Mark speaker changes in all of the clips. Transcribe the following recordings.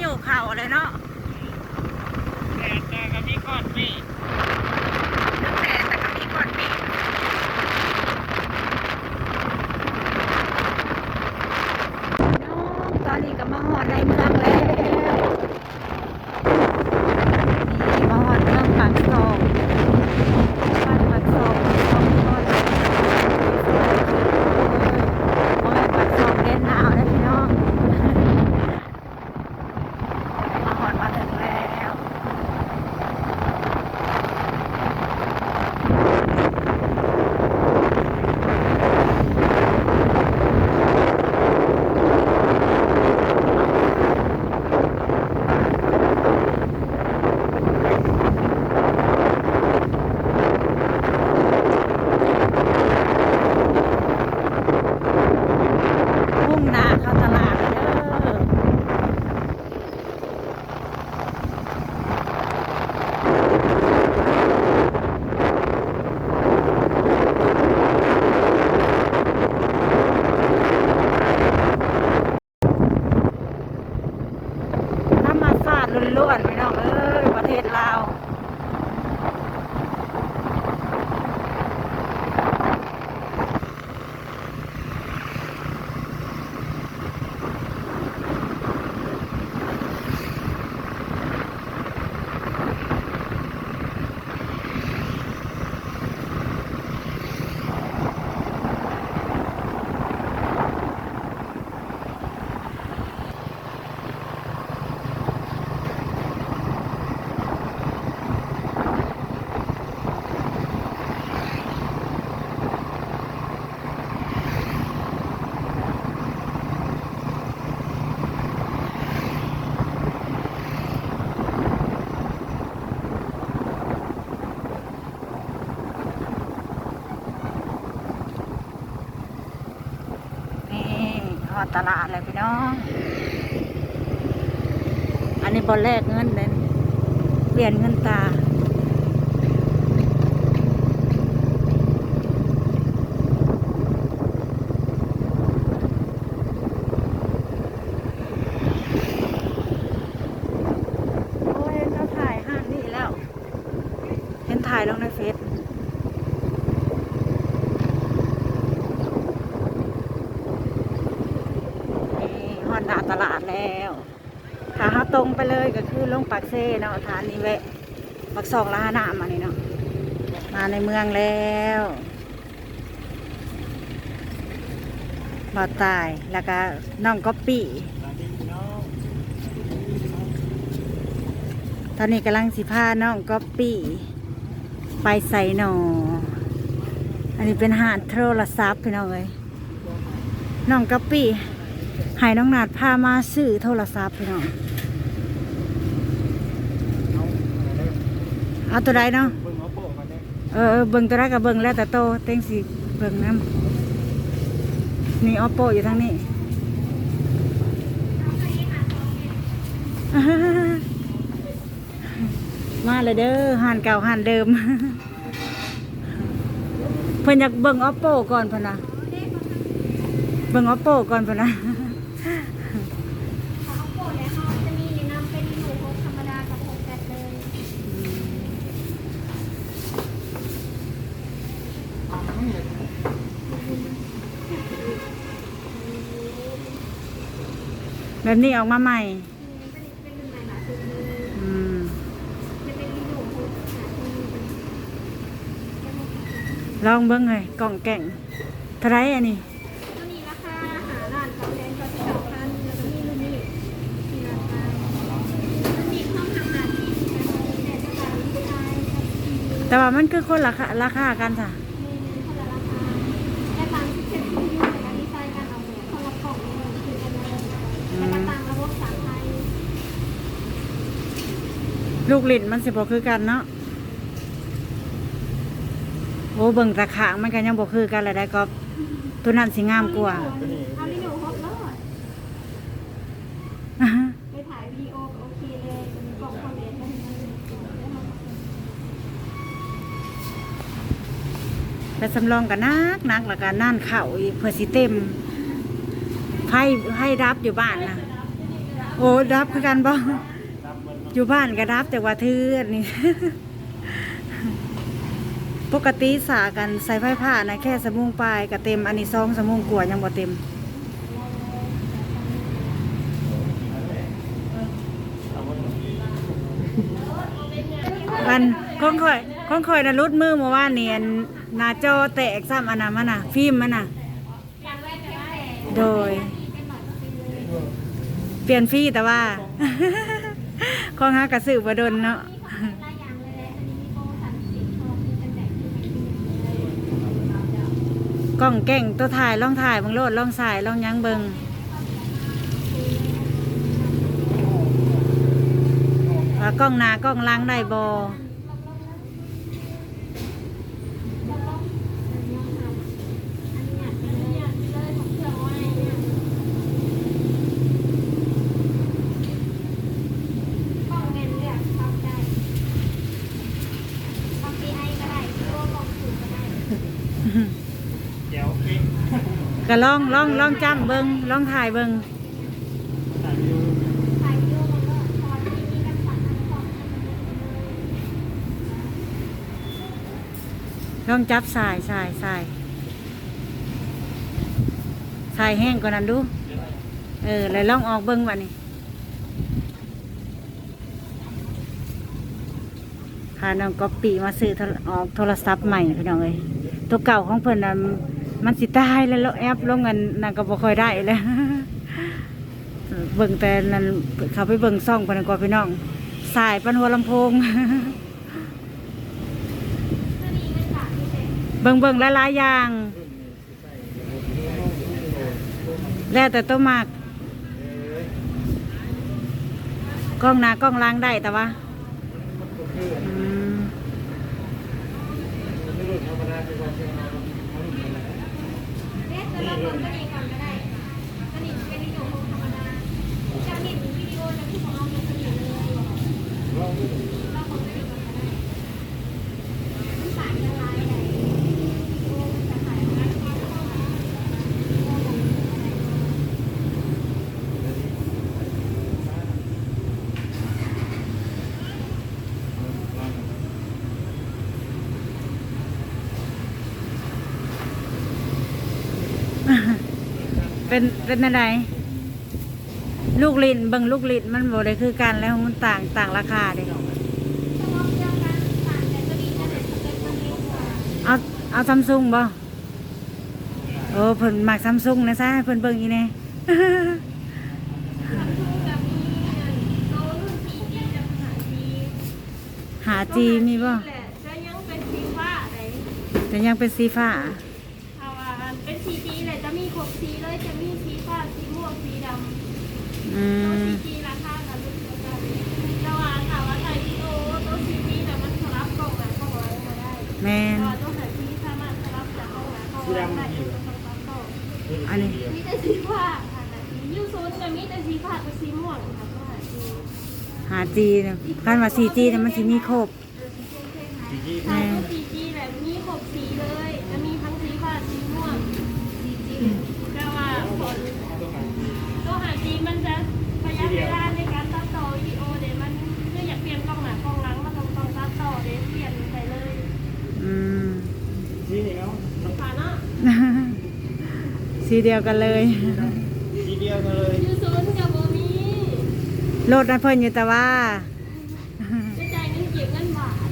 Speaker 1: อยู่เขาเลยเนาะ หอดตลาดเลยพี่น้อง อันนี้บอลแรกเงินเลยเปลี่ยนเงินตาโอ้ยเราถ่ายห้างนี่แล้วเห็นถ่ายลงในเฟซ นี่ฮอนดาตลาดแล้วถ้าเขา ตรงไปเลยก็คือลงปากเซ่เนาะฐานนี้แวะปักซองละหานามานี่เนาะมาในเมืองแล้วบ่าตายแล้วก็น้องก๊อปปี้ตอนนี้กำลังสิพาน้องก๊อปปี้ไปใส่หนออันนี้เป็นหาดโทรศัพท์พี่น้องเอ้ยน้องก๊อปปี้ให้น้องนาดพามาซื้อโทรศัพท์พี่น้อง
Speaker 2: เอา
Speaker 1: ตัวใดเนาะ
Speaker 2: เบิ่งเอาโป้กันเด้อ
Speaker 1: เออเออเบิ่งตัวใดกับเบิ่งแล้วแต่โตเต็งสิเบิ่งน้ำนี่ออโปอยู่ทางนี้อ่มาเลยเด้อหันเก่าหันเดิม เพิ่นอยากเบิ่งออโปก่อนเพิ่นนะเบิ่งออโปก่อนเพิ่นนะ
Speaker 3: ของโปรดเลยเขาจะมีแนะนำเป็นหนูโฮธรรมดากับโฮแฟตเลย
Speaker 1: แบบนี้ออกมาใหม่
Speaker 3: เป็นเป็นรุ่นใหม่ล่าสุดเลย
Speaker 1: อืม
Speaker 3: จะเป็นหนูโฮหาที่
Speaker 1: ลองเบิ่งเลยกล่องแก่งเท่าไรอันนี้
Speaker 3: ตัวนี้ราคาหาร้านเก่าแทนก็ที่สองพันแล้วก็มีรุ่นนี้มีราคารุ่นนี้ห้องทำงานที่แต่จะการวิจัย
Speaker 1: แต่ว่ามันคือคนราคาราคากันจ้ะ
Speaker 3: ในคนละราคาแต่บางที่เป็นที่ยุ่งในการดีไซน์การออกแบบคนละกล่องเลยคือกันเลยแต่ก็ต่างระบบสามไทย
Speaker 1: ลูกหลินมันสิบ่คือกันเนาะโอ้เบิ่งตะขางมันก็ยังบ่คือกันเลยได้ก็ตัวนั้นสิงามกว่า
Speaker 3: เอาลิโนฮอตเลย
Speaker 1: อ่าฮะ
Speaker 3: ไปถ่ายวิดีโอก็โอเคเลยกล่องความเรียนให้มันได้
Speaker 1: ไปสำรองกันนักนักแล้วก็นั่นเข่าอีกเพื่อสิเต็มไพ่ให้รับอยู่บ้านนะโอ้โอ้ดับคือกันบ่ อยู่บ้านก็ดับแต่ว่าทื่อนี่ ปกติสากันใส่ไฟผ้านะแค่สมุงปลายก็เต็ม อันนี้ซองสมุงกลัวายังบ่เต็มอันของข่อยของข่อยน่ะรุดมือเมื่อวานนี่อันหน้าจอแตกซ้ำอันนั้นมันน่ะ ฟิล์มมันน่ะ โดย เปลี่ยนฟรีแต่ว่า ของหากระสือบดนเนาะกล้องเก่งตัวถ่ายลองถ่ายบังโลดลองสายลองยังเบิงว่ากล้องหน้ากล้องหล้างได้บอ ก็ล่องล่องล่องจ้ำเบิงล่องถ่ายเบิงล่องจับสายสายสายสายแห้งกว่านั้นดู เออแล้วล่องออกเบิงวันนี้พาน้องก๊อปปี้มาซื้อออกโทรศัพท์ใหม่พี่น้องเอ้ยตัวเก่าของเพิ่อนน่ะ มันสิตายแล้วแล้วแอปลงเงินนั่นก็บ่ค่อยได้แล้วเบิ่งแต่นั่นเขาไปเบิ่งซ่องพิ่นก็พี่น้องสายปันหัวลำโพง เบิ่งเบิ่งหลายๆอย่าง แล้วแต่ตัวมากกล้องหน้ากล้องล้างได้แต่ว่าอืม เป็นเป็นอะไร ลูกลิ้นเบิ่งลูกลิ้นมันบ่ได้คือกันแล้วมันต่างต่างราคาเด้เอาเอาซัมซุงบ่โอ้เพิ่นมักซัมซุงนะซะให้เพิ่นเบิ่งอีแน่หาจีมีบ่
Speaker 4: จะยังเป็นสีฟ้าไหน
Speaker 1: แต่ยังเป็นสีฟ้า
Speaker 4: ถ้าว่าเป็นสีจีเลยจะมีครบสีเลยจะ มีสีฟ้าสีม่วงสีดำ
Speaker 1: อื
Speaker 4: ตัว
Speaker 1: ม
Speaker 4: สีจีราคากันรุ่นเดียวกันแต่ว่าถามว่าใส่ที่โตตัวสีจีแต่มันสลับกล่องไหนกล่องอะไรก็ได้
Speaker 1: แมน
Speaker 4: แต่ว่าตัวไหนที่สามารถสลับจากกล่องไหนกล่องอะไรได้ตัวสลับกล่อง
Speaker 1: อันนี้
Speaker 4: มีแต่สีฟ้าค่ะแต่สียูโซนจะมีแต่สีฟ้ากับสีม่วงค่ะตัวไหนสี
Speaker 1: หาจีเนี่ยคันว่าสีจีเนี่ยมันสิมีครบ
Speaker 4: ใช่ตัวสีจีแบบมีครบสีเลยจะมีทั้งสีฟ้าสีม่วงสีจี แต่ว่าผลตัวหาจีมันจะประหยัดเวลาในการตัดต่อวิดีโอเดี๋ยวมันเนื่ออยากเปลี่ยนกล้องหน้ากล้องหลังมาต้องต้องตัดต่อเดี๋ยวเปลี่ยนไปเลย
Speaker 1: อืม
Speaker 2: นี่นี่เนาะ
Speaker 4: ผ่านเนาะ
Speaker 1: สีเดียวกันเลย
Speaker 2: ทีเดียวกันเลย
Speaker 4: ยูซูนกับโบมี
Speaker 1: โลดนั้นเพิ่นอยู่แต่ว่า
Speaker 4: จะจ่ายเงินเก็บเงินบาท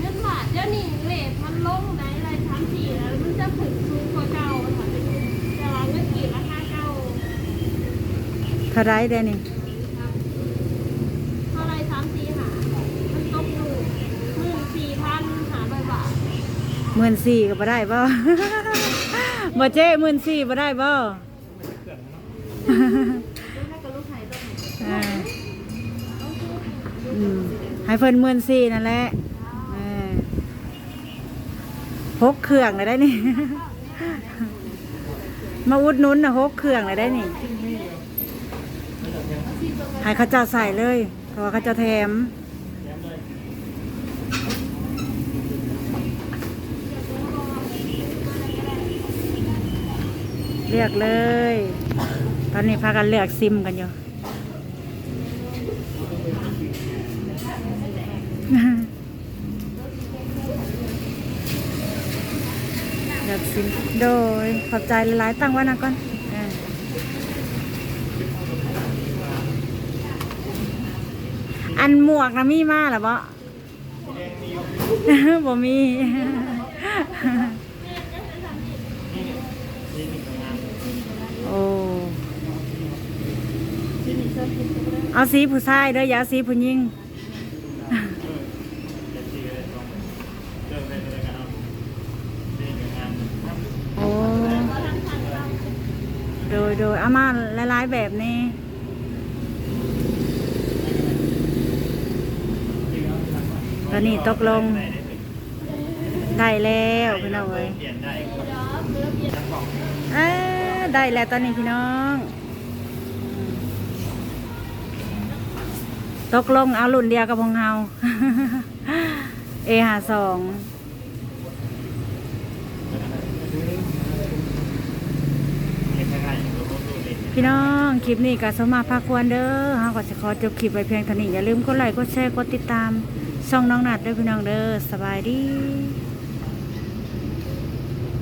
Speaker 4: เงินบาทเดี๋ยวนี้เลทมันลงไหนอะไรสามสี่แล้วมันจะถึงสูงกว่าเก่าค่ะแต่ว่าเงินเก็บราคาเก่า
Speaker 1: เท่าไรเด้นี่
Speaker 4: เท่าไรสามสี่หามันตกอยู่หมื่นสี่พันหาร้อยบาท
Speaker 1: หมื่นสี่ก็บ่ได้บ่ บ่เจ้หมื่นสี่บ่ได้บ่
Speaker 4: ลูกแม่กับลูกไผ่ตัวไหน
Speaker 1: อ่าอืมให้เพิ่นหมื่นสี่นั่นแหละเออหกเครื่องเลยได้นี่ มาอุดหนุนนะหกเครื่องเลยได้นี่ หายเขาจะใส่เลยเพราะว่าเขาจะแถมเลือกเลย ตอนนี้พากันเลือกซิมกันอยู่ เลืซิม โดย ขอบใจหลายๆตั้งว่านะก่อน อออันหมวกนะมีมาหรอบ่บ่มีโอ้เอาสีผู้ชายเด้ออย่าเอาสีผู้หญิงโอ้โดยโดยเอามาหลายๆแบบนี้ ตอนนี้ตกลง ได้แล้วพี่น้องเอ้ย
Speaker 2: เปลี่ยได้
Speaker 1: เอ้ยได้แล้วตอนนี้พี่น้องตกลงเอารุ่นเดียวกับพงเฮาเอหาสองพี่น้องคลิปนี้ก็สมมาพาควรเด้อเฮาก็จะขอจบคลิปไว้เพียงเท่านี้อย่าลืมกดไลค์กดแชร์กดติดตาม ช่องน้องนัดด้วยพี่น้องเด้อสบายดี